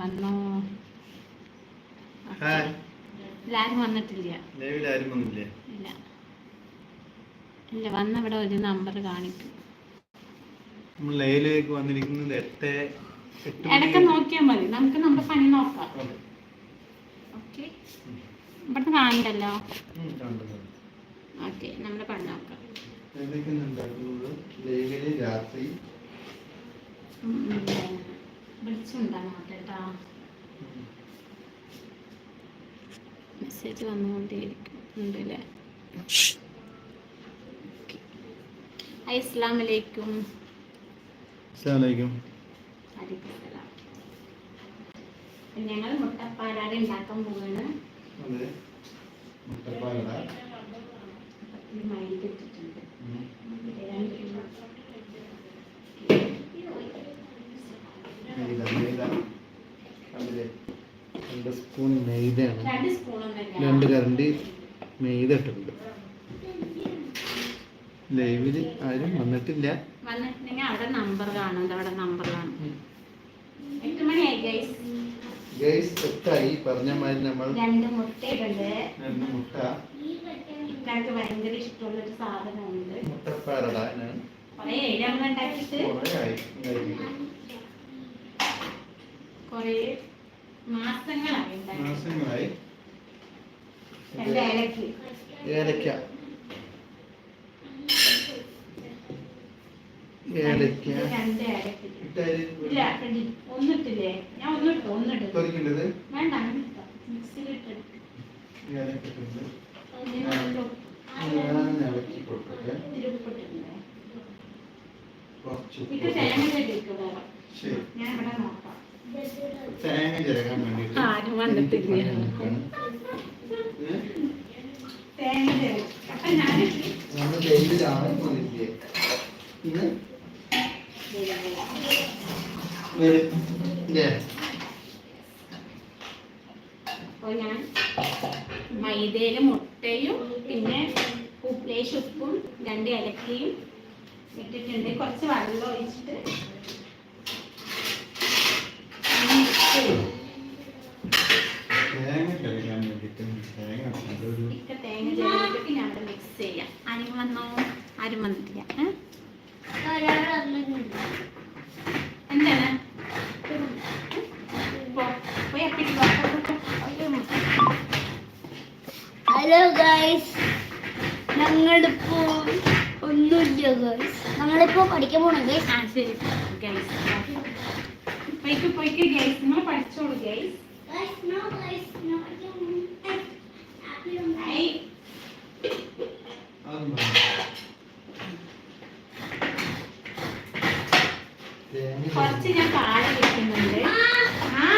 വന്നോ. എല്ലാരും വന്നിട്ടില്ല. ആരും ഇല്ല. ഇല്ല വന്നവിടെ ഒരു നമ്പർ കാണിക്കും. ലൈവിലേക്ക് വന്നിരിക്കുന്നത് എട്ട് ഇടയ്ക്ക് നോക്കിയാൽ മതി. നമുക്ക് നമ്മുടെ പണി നോക്കാം. ഓക്കെ. ഇവിടുന്ന് കാണണ്ടല്ലോ. ഓക്കെ നമ്മുടെ പണി നോക്കാം. രാത്രി. വിളിച്ചുണ്ടാകും കേട്ടോ മെസ്സേജ് വന്നുകൊണ്ടേയിരിക്കും. ഉണ്ട് അല്ലേ ഹായ് അസ്സാം വലൈക്കും ഞങ്ങൾ മുട്ടപ്പാലാട് ഉണ്ടാക്കാൻ പോവാണ്. മുട്ടപ്പാലട ഈ മൈദ ഇട്ടിട്ടുണ്ട് ഉം. രണ്ട് കിലോ. മൈദ മൈദ കണ്ടില്ലേ രണ്ട് സ്പൂൺ മൈദയാണ് രണ്ട് കറണ്ട് ഇട്ടിട്ടുണ്ട്. ലൈവിൽ ആരും വന്നിട്ടില്ല. വന്നിട്ടുണ്ടെങ്കിൽ അവിടെ നമ്പർ കാണും അവിടെ നമ്പർ കാണും. എട്ട് മണിയായി ഗൈസ് ഗൈസ് എട്ടായി പറഞ്ഞ മാതിരി നമ്മൾ രണ്ട് രണ്ട് മുട്ട. ഭയങ്കര സാധനമുണ്ട്. നമ്മൾ ഉണ്ടാക്കിയിട്ട്. കുറേ മാസങ്ങളായി മാസങ്ങളായി. പൊരിക്കേണ്ടത് ഏലക്ക ഇട്ടിട്ടുണ്ട്. ഇതിനുള്ളിൽ ഞാൻ ഇളക്കി കൊടുക്കട്ടെ. കുറച്ച് ശരി. തേങ്ങ ചിരകാൻ വേണ്ടിയിട്ട് ആരും വന്നിട്ടില്ല. എനിക്ക് നോക്കാണ്. ഏ? തേങ്ങ ചെടി അപ്പൊ ഞാൻ നമ്മൾ ഡെയിലി രാവിലെ വന്നിട്ടില്ലേ ഇന്ന് വരും. ഇല്ലേ? അപ്പോൾ ഞാൻ മൈദയിൽ മുട്ടയും പിന്നെ ഉപ്പ് ലേശം ഉപ്പും രണ്ട് ഇലക്കിയും ഇട്ടിട്ടുണ്ട് കുറച്ച് വെള്ളം ഒഴിച്ചിട്ട് ഒന്ന് mix ചെയ്യും. തേങ്ങ ചിരകാൻ വേണ്ടിയിട്ട് തേങ്ങ നല്ലൊരു ഇക്ക തേങ്ങ ചേർത്തിട്ട് ഞാൻ അവിടെ മിക്സ് ചെയ്യാം ആരും വന്നോ? ആരും വന്നിട്ടില്ല? എന്താണ്. ഹലോ ഗൈസ് ഞങ്ങളിപ്പോ ഒന്നുമില്ല ഗൈസ് ഞങ്ങളിപ്പോ പഠിക്കാൻ പോണു ഗൈസ് ആ ശരി. ഗൈസ് പോയിക്ക് പോയിക്ക് ഗൈസ് നിങ്ങൾ പഠിച്ചോളൂ ഗൈസ് നോ അതൊന്നും വേണ്ട. തേങ്ങ കുറച്ച് ഞാൻ പാൽ വെക്കുന്നുണ്ട് ആ.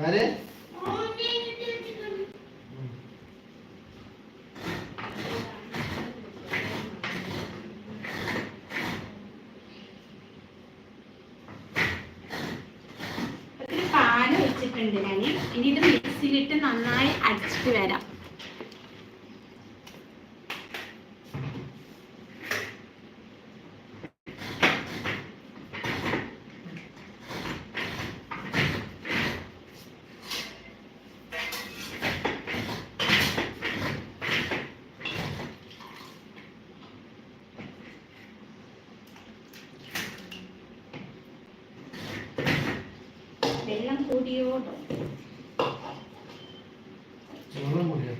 ആരെ? വെച്ചിട്ടുണ്ട് ഞാൻ ഇനി ഇത് മിക്സിയിലിട്ട് നന്നായി അടിച്ചിട്ട് വരാം.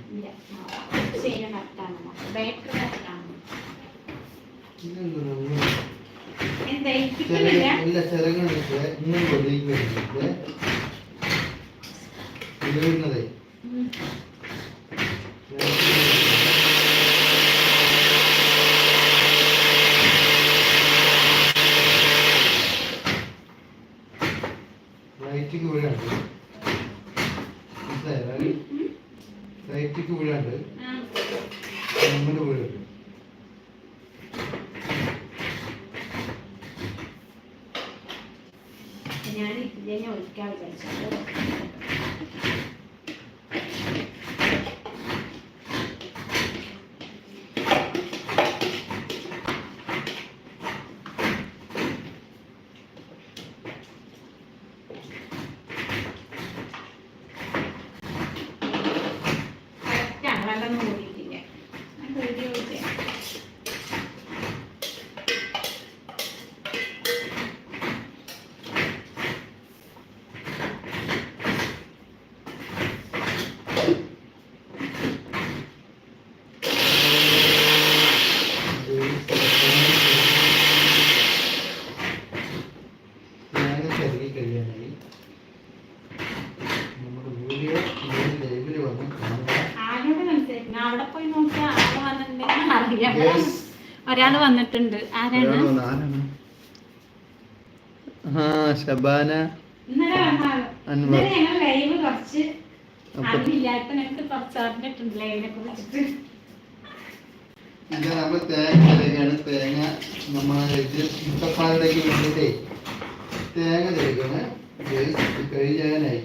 ഇല്ല. ശരി കറക്റ്റാണ് ഇതെന്താ നമ്മൾ എന്താ കിട്ടുന്നില്ല ഇല്ല ചിരകണിട്ട് ഇന്നും വെളിയിലേക്ക് ഞാൻ കൂടി ചോദിച്ചേ ഞാൻ ചെറുകി കഴിയാനായി നമ്മുടെ വീഡിയോ ലൈവിൽ വന്ന് കാണുക ആരോട് മനസ്സിലാക്കണം അവിടെ പോയി നോക്കിയാൽ ആൾ വന്നിട്ടുണ്ടെങ്കിൽ അറിയാം Yes. ഒരാൾ വന്നിട്ടുണ്ട്. ആരാണ്? ആ ഷബാന. അൻവർ. ലൈവ് കുറച്ച് അപ്പൊ- അറിവില്ലാത്ത ഞങ്ങൾക്ക് കുറച്ച് അറിഞ്ഞിട്ടുണ്ട് ലൈവിനെ കുറിച്ചിട്ട്. ഇത് നമ്മൾ തേങ്ങ ചിരകയാണ് തേങ്ങ നമ്മളെ ഇത് മുട്ടപ്പാലിലേക്ക് വേണ്ടിയിട്ടേ തേങ്ങ ചിരകയാണ് കഴിയാനായി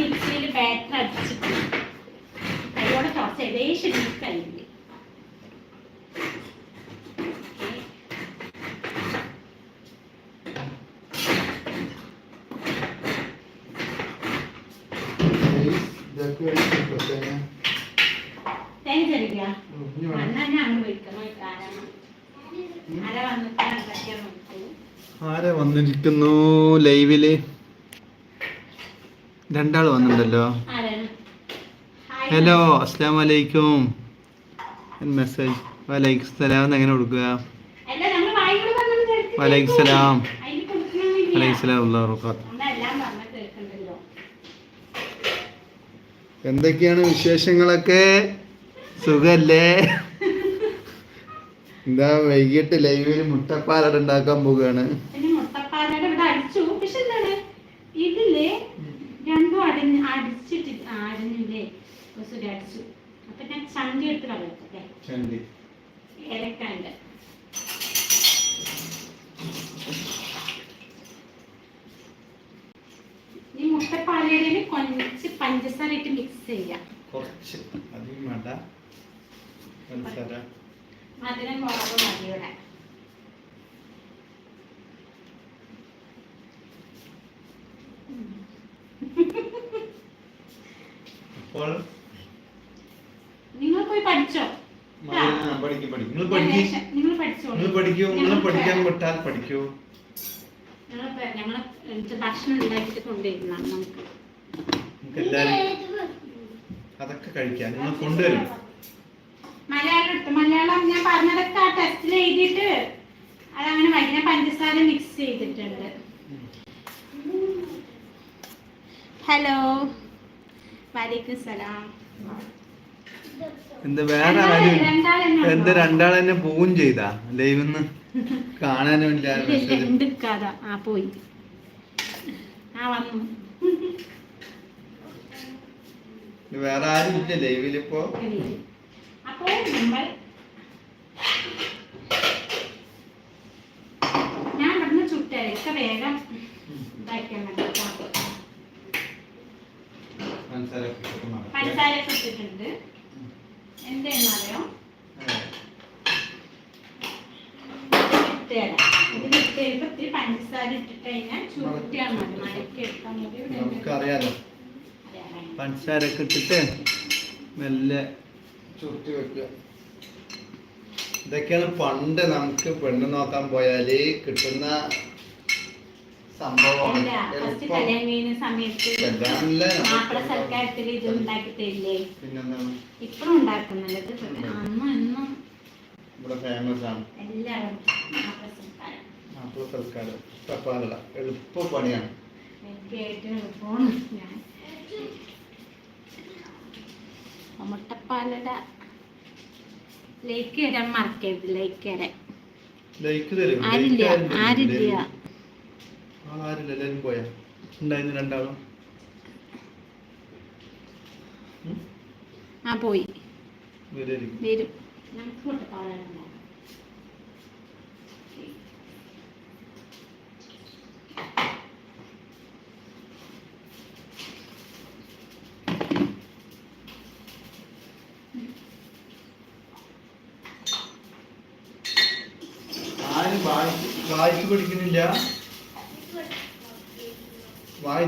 മിക്സിയിൽ ബാറ്റർ അടിച്ചിട്ട്. അതോടെ കുറച്ച് ഏകദേശം കഴിഞ്ഞു ഇതൊക്കെ ഒഴിച്ചിട്ടോ തേങ്ങ തേങ്ങ ചെറിയ ഉം, ഇനി വേണം. അന്നാ ഞാൻ അങ്ങ് വിളിക്കണം കാരണം അര വന്നിട്ട് എന്തൊക്കെയാ നോക്കൂ ആരാ വന്നിരിക്കുന്നു ലൈവിൽ. രണ്ടാൾ വന്നിട്ടുണ്ടല്ലോ. ഹലോ അസ്സാം വലൈക്കും മെസ്സേജ് വലൈക്കും സലാം എങ്ങനെ കൊടുക്കുക? വലൈക്കും സലാം. വലൈക്കും സലാം എന്തൊക്കെയാണ് വിശേഷങ്ങളൊക്കെ? സുഖല്ലേ? എന്താ വൈകിട്ട് ലൈവിൽ മുട്ടപ്പാലട ഉണ്ടാക്കാൻ പോവുകയാണ് പിന്നെ മുട്ടപ്പാലയുടെ ഇവിടെ അടിച്ചു പക്ഷെ എന്താണ് ഇതിൽ രണ്ടും അടഞ്ഞ് അടിച്ചിട്ട് ആ, അടഞ്ഞില്ലേ സുരി അടിച്ചു അപ്പൊ ഞാൻ ചണ്ടി എടുത്ത് കളയട്ടെ ഏലക്കാണ്ട് ഈ മുട്ടപ്പാലയിൽ കൊഞ്ച് പഞ്ചസാര ഇട്ട് മിക്സ് ചെയ്യാം. കുറച്ച്. അധികം വേണ്ട. പഞ്ചസാര. മധുരം കുറവ് മതി ഇവിടെ. അപ്പോൾ പോയി പഠിച്ചോ? പഠിക്കും പഠിക്കും. നിങ്ങൾ പഠിക്കാൻ വിട്ടാൽ പഠിക്കൂ. ഞങ്ങൾ ഭക്ഷണം കൊണ്ടുവരുന്നതാണ് നമുക്ക്. അതൊക്കെ കഴിക്കാൻ നിങ്ങൾ കൊണ്ടുവരും. മലയാളം എടുത്ത് മലയാളം ഞാൻ പറഞ്ഞതൊക്കെ ആ ടെസ്റ്റിൽ എഴുതിയിട്ട് അതങ്ങനെ വൈകുന്ന പഞ്ചസാര മിക്സ് ചെയ്തിട്ടുണ്ട്. ഹലോ വലൈക്കും സലാം. എന്താ വേറെ ആരും എന്താ? രണ്ടാളെന്നെ പോവും ചെയ്താ? ലൈവന്ന് കാണാനും ഇല്ല ആ പോയി. ആ വന്നു. വേറെ ആരും ഇല്ല ലൈവിലിപ്പോ അപ്പോൾ നമ്മൾ ഞാൻ ഇവിടുന്ന് ചുട്ടരക്ക വേഗം ഇതാക്കിയാൽ. പഞ്ചസാര ഇട്ടിട്ടുണ്ട്. ഇത്തിരി പഞ്ചസാര ഇട്ടിട്ട് കഴിഞ്ഞാൽ ചുരുട്ടിയാൽ മതി. മടക്കി. നമുക്കറിയാലോ. അറിയാം. പഞ്ചസാരൊക്കെ ഇട്ടിട്ട് മെല്ലെ ചുരുട്ടി വെക്കുക. ഇതൊക്കെയാണ് പണ്ട് നമുക്ക് പെണ്ണ് നോക്കാൻ പോയാൽ കിട്ടുന്ന സംഭവമാണ് ഇവിടെ ഫേമസ് ആണ്. മാപ്പിള സൽക്കാരം എളുപ്പ പണിയാണ്. മുട്ടപ്പാലട ലേക്ക് മറക്കരുത്. ലേക്ക് വരാൻ ലൈക്ക് തരും ആരില്ല. ആരില്ല. ആരില്ല എല്ലാവരും പോയാ. ഉണ്ടായിരുന്നു രണ്ടാളും. ആ പോയി. വരും. നമുക്ക് മുട്ടപ്പാലട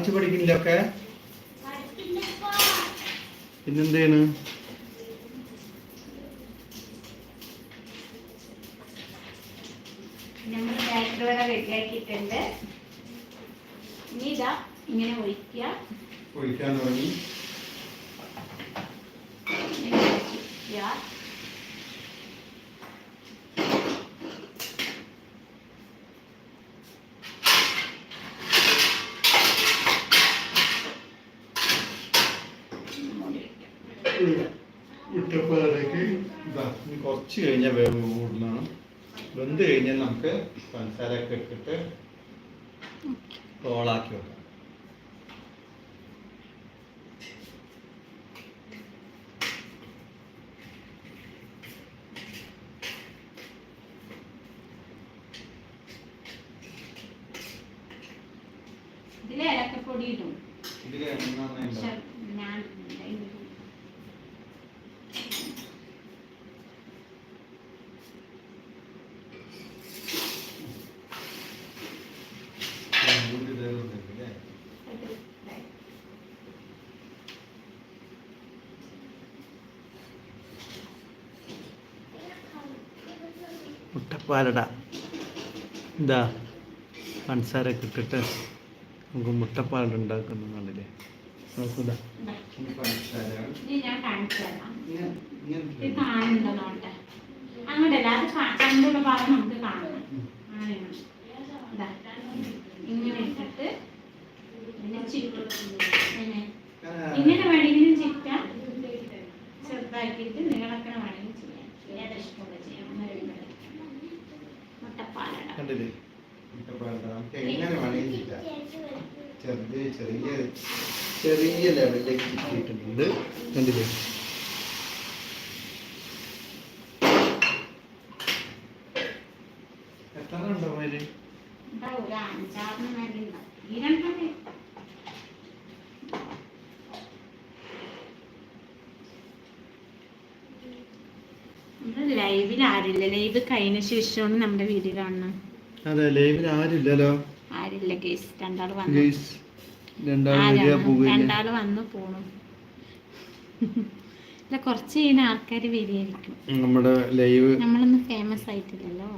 വരച്ച് പഠിക്കുന്നില്ലൊക്കെ? പിന്നെന്തേണ്? നമ്മൾ ബാക്കിലൂടെ ഇങ്ങനെ ഒഴിക്കുക. ഒഴിക്കാൻ തുടങ്ങി. കുറച്ച് കഴിഞ്ഞാൽ വേവ് കൂടുന്നതാണ് വെന്ത് കഴിഞ്ഞാൽ നമുക്ക് പഞ്ചസാരയൊക്കെ ഇട്ടിട്ട് റോളാക്കി വെക്കാം. ഇതിലെ ഏലക്കപ്പൊടി ഇടും. ഇതിലെ ഞാൻ ഇടും. ഇത് ഇതായി. മുട്ടപ്പാലട എന്താ പഞ്ചസാര ഇട്ടിട്ട് നമുക്ക് മുട്ടപ്പാലട ഉണ്ടാക്കുന്നുണ്ടല്ലേ നോട്ടെ? അങ്ങോട്ടല്ല നമുക്ക് കാണണം. ഇങ്ങനെ ഇട്ടിട്ട് വേണമെങ്കിലും ചിറ്റാം. ചെറുതാക്കിയിട്ട് നീളക്കണ വേണമെങ്കിൽ ചെയ്യാം ഏതാ ഇഷ്ടമുള്ള ചെയ്യാം ഒന്ന് രണ്ട് മുട്ടപ്പാലട നമുക്ക് എങ്ങനെ വേണമെങ്കിൽ ചെറുത് ചെറിയ ചെറിയ ലെവലിലേക്ക് കിട്ടിയിട്ടുണ്ട് കണ്ടില്ലേ? എത്ര ഉണ്ടാവും ലൈവിൽ ആരില്ല. ലൈവ് കഴിഞ്ഞ ശേഷമാണ് നമ്മുടെ വീഡിയോ കാണണം അതെ ലൈവിൽ ആരില്ലല്ലോ ആരില്ല ഗേസ് രണ്ടാൾ വന്നു. ഗേസ് രണ്ടാൾ വന്നു പോണു. ഇല്ല കുറച്ച് ചെയ്യുന്ന ആൾക്കാർ വരികയായിരിക്കും നമ്മുടെ ലൈവ് നമ്മളൊന്നും ഫേമസ് ആയിട്ടില്ലല്ലോ.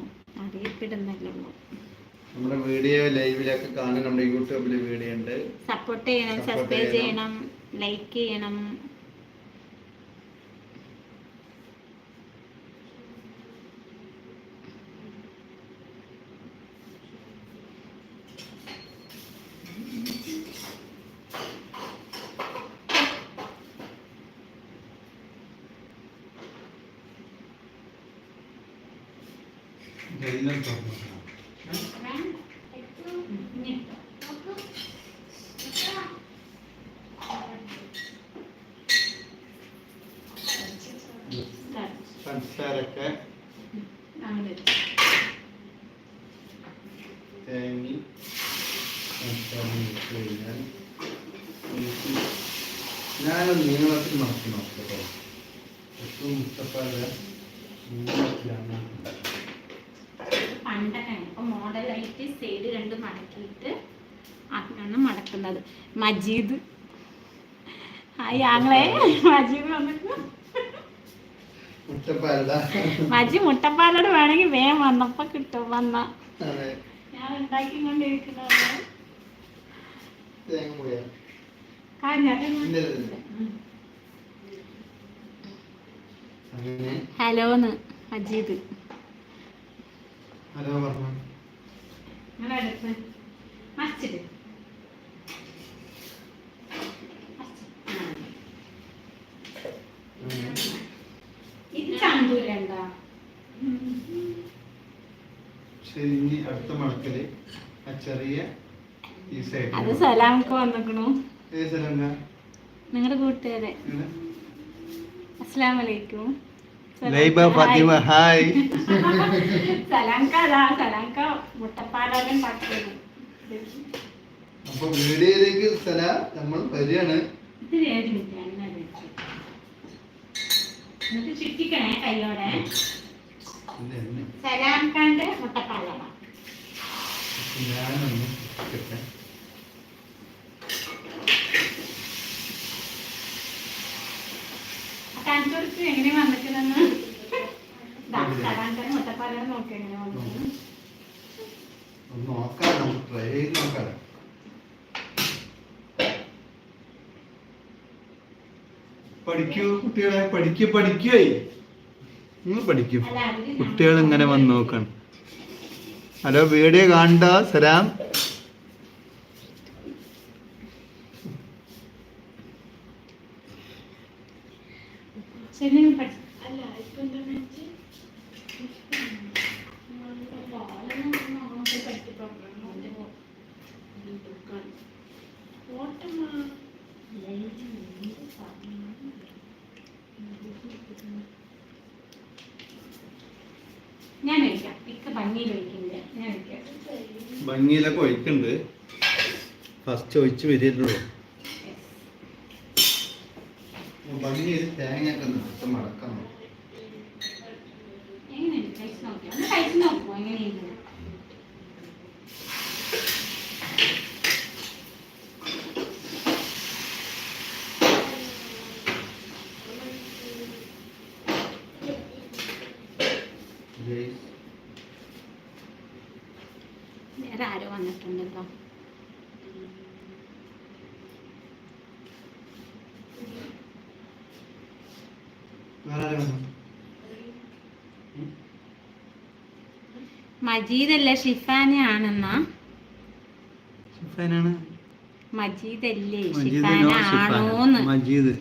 അറിയപ്പെടുന്നല്ലോ നമ്മുടെ വീഡിയോ ലൈവിലൊക്കെ കാണാൻ നമ്മുടെ യൂട്യൂബിൽ വീഡിയോ ഉണ്ട്. സപ്പോർട്ട് ചെയ്യണം സബ്സ്ക്രൈബ്. ചെയ്യണം. ലൈക്ക് ചെയ്യണം. പഞ്ചസാരൊക്കെ തേങ്ങി പഞ്ചസാര ഇട്ട് കഴിഞ്ഞാൽ ഞാനത് നീളത്തിൽ മറക്കി നോക്കട്ടോ. ഏറ്റവും മുട്ടപ്പാല നീളത്തിലാണ് പണ്ടൊക്കെ ഇപ്പൊ മോഡലായിട്ട് സൈഡ് രണ്ട് മടക്കിയിട്ട് അങ്ങനെയാണ് മജീദ്. ഹായ് ആങ്ങളെ മജീദ് വന്നിട്ട്. മജി മുട്ടപ്പാലോട് വേണമെങ്കിൽ വേഗം വന്നപ്പോ കിട്ടും വന്ന. ഞാൻ ഉണ്ടാക്കിക്കൊണ്ടിരിക്കുന്നത് ഹലോന്ന് മജീദ്. ഹലോ പറഞ്ഞു. നിങ്ങളടുത്ത് മറിച്ചിട്ട് ഇത് ചന്തൂരുണ്ടോ ശരി ഇനി അടുത്ത മടക്കൽ ആ ചെറിയ ഈ അത് സൈഡ് സലാമൊക്കെ വന്നിക്കണു. ഏത് സ്ഥലം നിങ്ങളുടെ കൂട്ടുകാരെ. അസ്സലാമു അലൈക്കും. ലൈബ ഫാത്തിമ ഹായ്. സലാംക അതാ സലാംക മുട്ടപ്പാലെല്ലാം പറ്റുന്നു അപ്പൊ വീഡിയോയിലേക്ക് സ്ഥല നമ്മൾ വരികയാണ്. ഇത് ഏഴ് മിനിറ്റ്. എന്നിട്ട് ചുറ്റിക്കണേ കയ്യോടെ. സലാം ഖാന്റെ മുട്ടക്കാലാണ് ഞാനൊന്ന് കിട്ടാൻ കാണിച്ചു എങ്ങനെ വന്നിട്ടുണ്ടെന്ന്? മുട്ടപ്പാലം നോക്കി എങ്ങനെ വന്നിട്ടുണ്ട് നോക്കാം. നമുക്ക് ട്രൈ പഠിക്കൂ കുട്ടികളെ പഠിക്കുക പഠിക്കുകയായി നിങ്ങൾ പഠിക്കും. കുട്ടികൾ ഇങ്ങനെ വന്ന് നോക്കണം. ഹലോ വീഡിയോ കാണണ്ട സലാം. ഫസ്റ്റ് ഒഴിച്ച് വരില്ലല്ലോ മജീദല്ല ഷിഫാനാണെന്നാ ഷിഫാനാണ്? മജീദല്ലേ മജീദ് ഷിഫാന നോ ഷിഫാൻ. മജീദ്.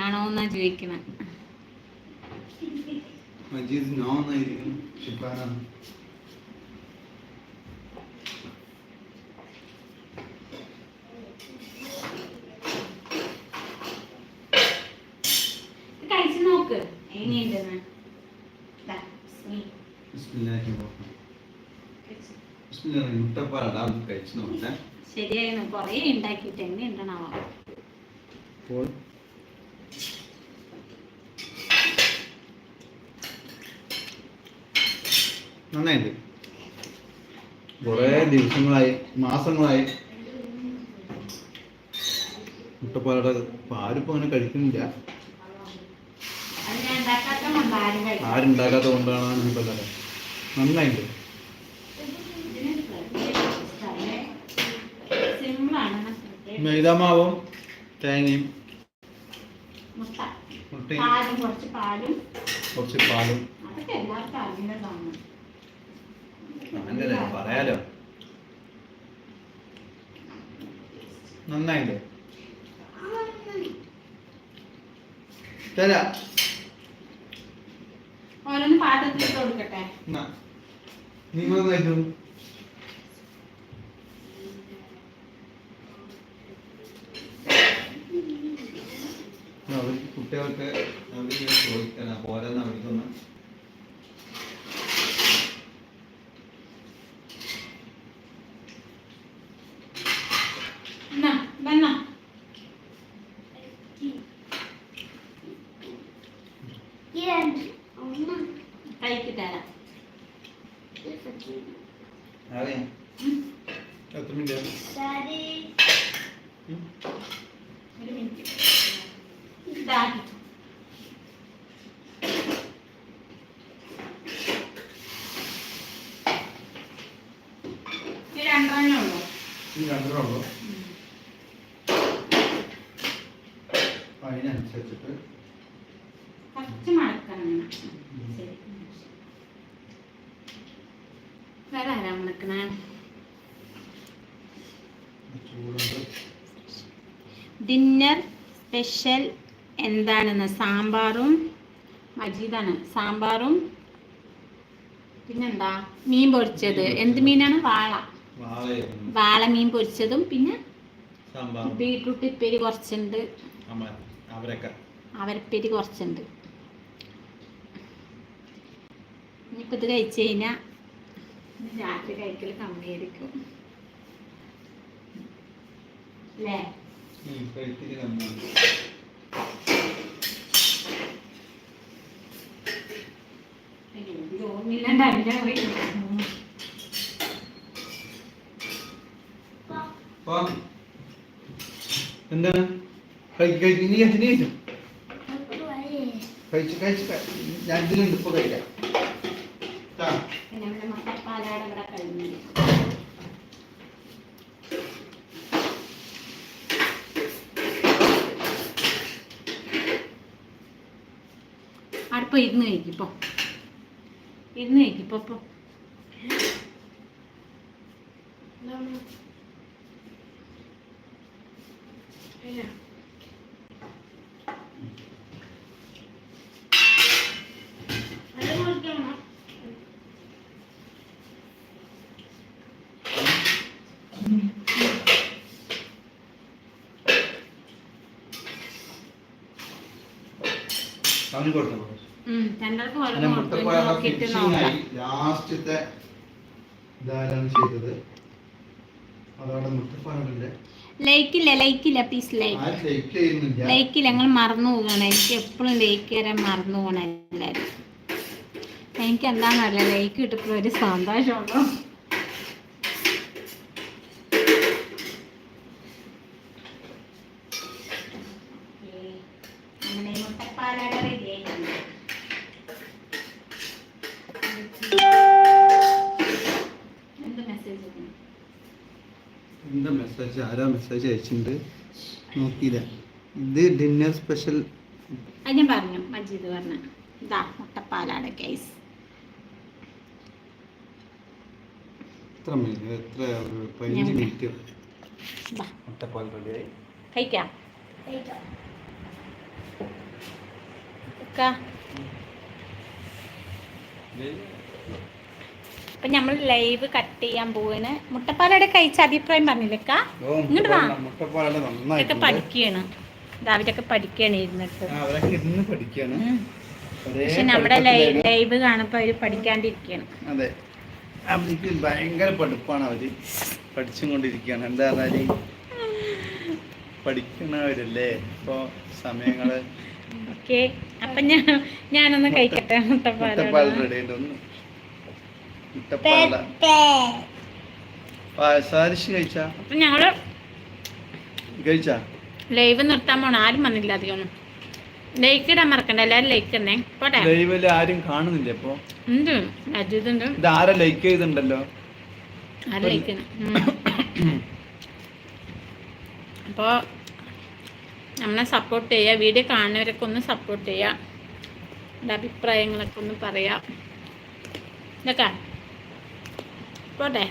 ആണോന്നാ ചോദിക്കണേ. മജീദ് നോ എന്നായിരിക്കും. ഷിഫാനാണ് ഇത് കഴിച്ച് നോക്ക് എങ്ങനെയുണ്ടെന്ന് ദാ, നീ ബിസ്മില്ലാഹിർ റഹ്മാനിർ കഴിച്ച്. ബിസ്മില്ലാഹിർ മുട്ടപ്പാടാ കഴിച്ചു നോക്കട്ടെ ശരിയായിരുന്നു കൊറേ നന്നായിട്ട് കുറേ ദിവസങ്ങളായി മാസങ്ങളായി. മുട്ടപ്പാലയുടെ ആരിപ്പോ അങ്ങനെ കഴിക്കുന്നില്ല. ആരുണ്ടാക്കാത്ത കൊണ്ടാണ് മുട്ടപ്പാല നന്നായിട്ട് മൈദാമാവും തേങ്ങയും. മുട്ട. മുട്ടയും. കുറച്ച് പാലും. കുറച്ച് പാലും. പറയാലോ. നന്നായില്ലേ? തരാ. ഓരോന്ന് പാത്രത്തിലിട്ട് കൊടുക്കട്ടെ. നിങ്ങൾ അവർക്ക് കുട്ടികൾക്ക് അവർക്ക് ചോദിക്കണം പോരെന്ന് അവർക്കൊന്ന് എന്നാ വന്നോ ഈ രണ്ട് ഒന്ന് കഴിക്ക് തരാം അറിയാം എത്ര മിനിറ്റ് ശരി ഒരു മിനിറ്റ് ഇതാക്കി ഇത് രണ്ടെണ്ണേ ഉള്ളൂ ഈ രണ്ടെണ്ണം ഉള്ളൂ അതിനനുസരിച്ചിട്ട് കുറച്ച് മടക്കണം ശരി. വേറെ ആരാ മണക്കണേ ചൂടുണ്ട്. ഡിന്നർ സ്പെഷ്യൽ എന്താണെന്ന്? സാമ്പാറും മജീദാണ്. സാമ്പാറും പിന്നെന്താ? മീൻ പൊരിച്ചത്. എന്ത് മീനാണ്? വാള. വാള മീൻ പൊരിച്ചതും പിന്നെ ബീട്രൂട്ട് ഉപ്പേരി കുറച്ചുണ്ട്. അവരൊക്കെ. അവരപ്പേരി കുറച്ചുണ്ട്. ഇനിയിപ്പോൾ ഇത് കഴിച്ചു കഴിഞ്ഞാൽ രാത്രി കഴിക്കൽ കമ്മിയായിരിക്കും അല്ലേ? ഓർമ്മയില്ലാണ്ട് അതിന്റെ പോയി വാ. എന്താണ് കഴിക്ക്. കഴിക്ക്? നീ കഴിച്ചു നീ കഴിച്ചു കഴിച്ചു കഴിച്ചു. ഞാൻ ഇതിലുണ്ട് ഇപ്പൊ കഴിക്കാം. ഇപ്പൊ ഇരുന്ന് കഴിക്കിപ്പോ ഇരുന്ന് കഴിക്കിപ്പോ ഇപ്പൊ. അവന് കൊടുക്കണം. അങ്ങനെ ഫിനിഷിംഗ് ആയി. ലാസ്റ്റത്തെ ഇതാരാണ് ചെയ്തത്? അതവിടെ മുട്ടപ്പാലിന്റെ ലൈക്കില്ല ലൈക്കില്ല പ്ലീസ് ലൈക്ക് ആരും ലൈക്ക് ചെയ്യുന്നില്ല. ലൈക്കില്ല ഞങ്ങൾ മറന്നു പോകണം എനിക്ക് എപ്പോഴും ലൈക്ക് തരാൻ മറന്നു പോകണം എല്ലാവരും. എനിക്ക് എന്താണെന്നറിയില്ല ലൈക്ക് കിട്ടപ്പോൾ ഒരു സന്തോഷമുണ്ടോ? മെസ്സേജ് ആരാ മെസ്സേജ് അയച്ചിട്ടുണ്ട് നോക്കിയില്ല. ഇത് ഡിന്നർ സ്പെഷ്യൽ അത് ഞാൻ പറഞ്ഞു. മജീദ് പറഞ്ഞു. ഇതാ മുട്ടപ്പാലാട കേസ് എത്ര മിനിറ്റ് എത്ര ഒരു പതിനഞ്ച് മിനിറ്റ് ഇതാ. മുട്ടപ്പാൽ റെഡിയായി. കഴിക്കാം. കഴിക്കാം. ഇപ്പൊ നമ്മൾ ലൈവ് കട്ട് ചെയ്യാൻ പോവാണ് മുട്ടപ്പാലയുടെ കഴിച്ച അഭിപ്രായം പറഞ്ഞില്ലേക്ക? ഇങ്ങോട്ട് വാ. ഇതൊക്കെ പഠിക്കുകയാണ്. ഇരുന്നിട്ട്. പക്ഷെ നമ്മുടെ ലൈവ് പഠിത്തത്തിലേക്ക് ലൈവ് കാണുമ്പോ അവർ പഠിക്കാണ്ടിരിക്കുകയാണ്. അതെ. അവർക്ക് ഭയങ്കര പഠിപ്പാണ് അവർ. പഠിച്ചും കൊണ്ടിരിക്കുകയാണ് എന്താ പറഞ്ഞാൽ പഠിക്കണവരല്ലേ ഇപ്പൊ സമയങ്ങൾ. ഓക്കെ. അപ്പൊ ഞാൻ ഞാനൊന്ന് കഴിക്കട്ടെ മുട്ടപ്പാൽ റെഡി ഒന്ന് മുട്ടപ്പാല പായസാരിശ് കഴിച്ചാ? അപ്പൊ ഞങ്ങൾ കഴിച്ചാ? ലൈവ് നിർത്താൻ പോണ. ആരും വന്നില്ല അധികം ലൈക്ക് ഇടാൻ മറക്കണ്ട. എല്ലാരും ലൈക്ക് ഇടണേ. പോട്ടെ? ലൈവിൽ ആരും കാണുന്നില്ല ഇപ്പൊ ഉണ്ട്. അജിത് ഉണ്ട്. ഇത് ആരാ ലൈക്ക് ചെയ്തിട്ടുണ്ടല്ലോ? ആരും ലൈക്ക് അപ്പോൾ നമ്മളെ സപ്പോർട്ട് ചെയ്യുക വീഡിയോ കാണുന്നവരൊക്കെ ഒന്ന് സപ്പോർട്ട് ചെയ്യുക അഭിപ്രായങ്ങളൊക്കെ ഒന്ന് പറയാം. ഇതൊക്കെ പോട്ടെ.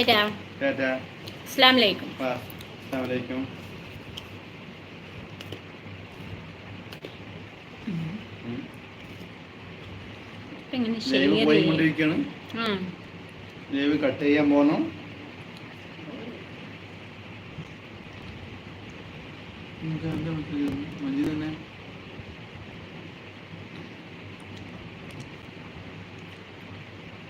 ഏറ്റാ ടാറ്റാ അസ്സാം വലൈക്കും അസ്സാം ലൈവ് പോയിക്കൊണ്ടിരിക്കുകയാണ്. ലൈവ് കട്ട് ചെയ്യാൻ പോന്നു മഞ്ജിത്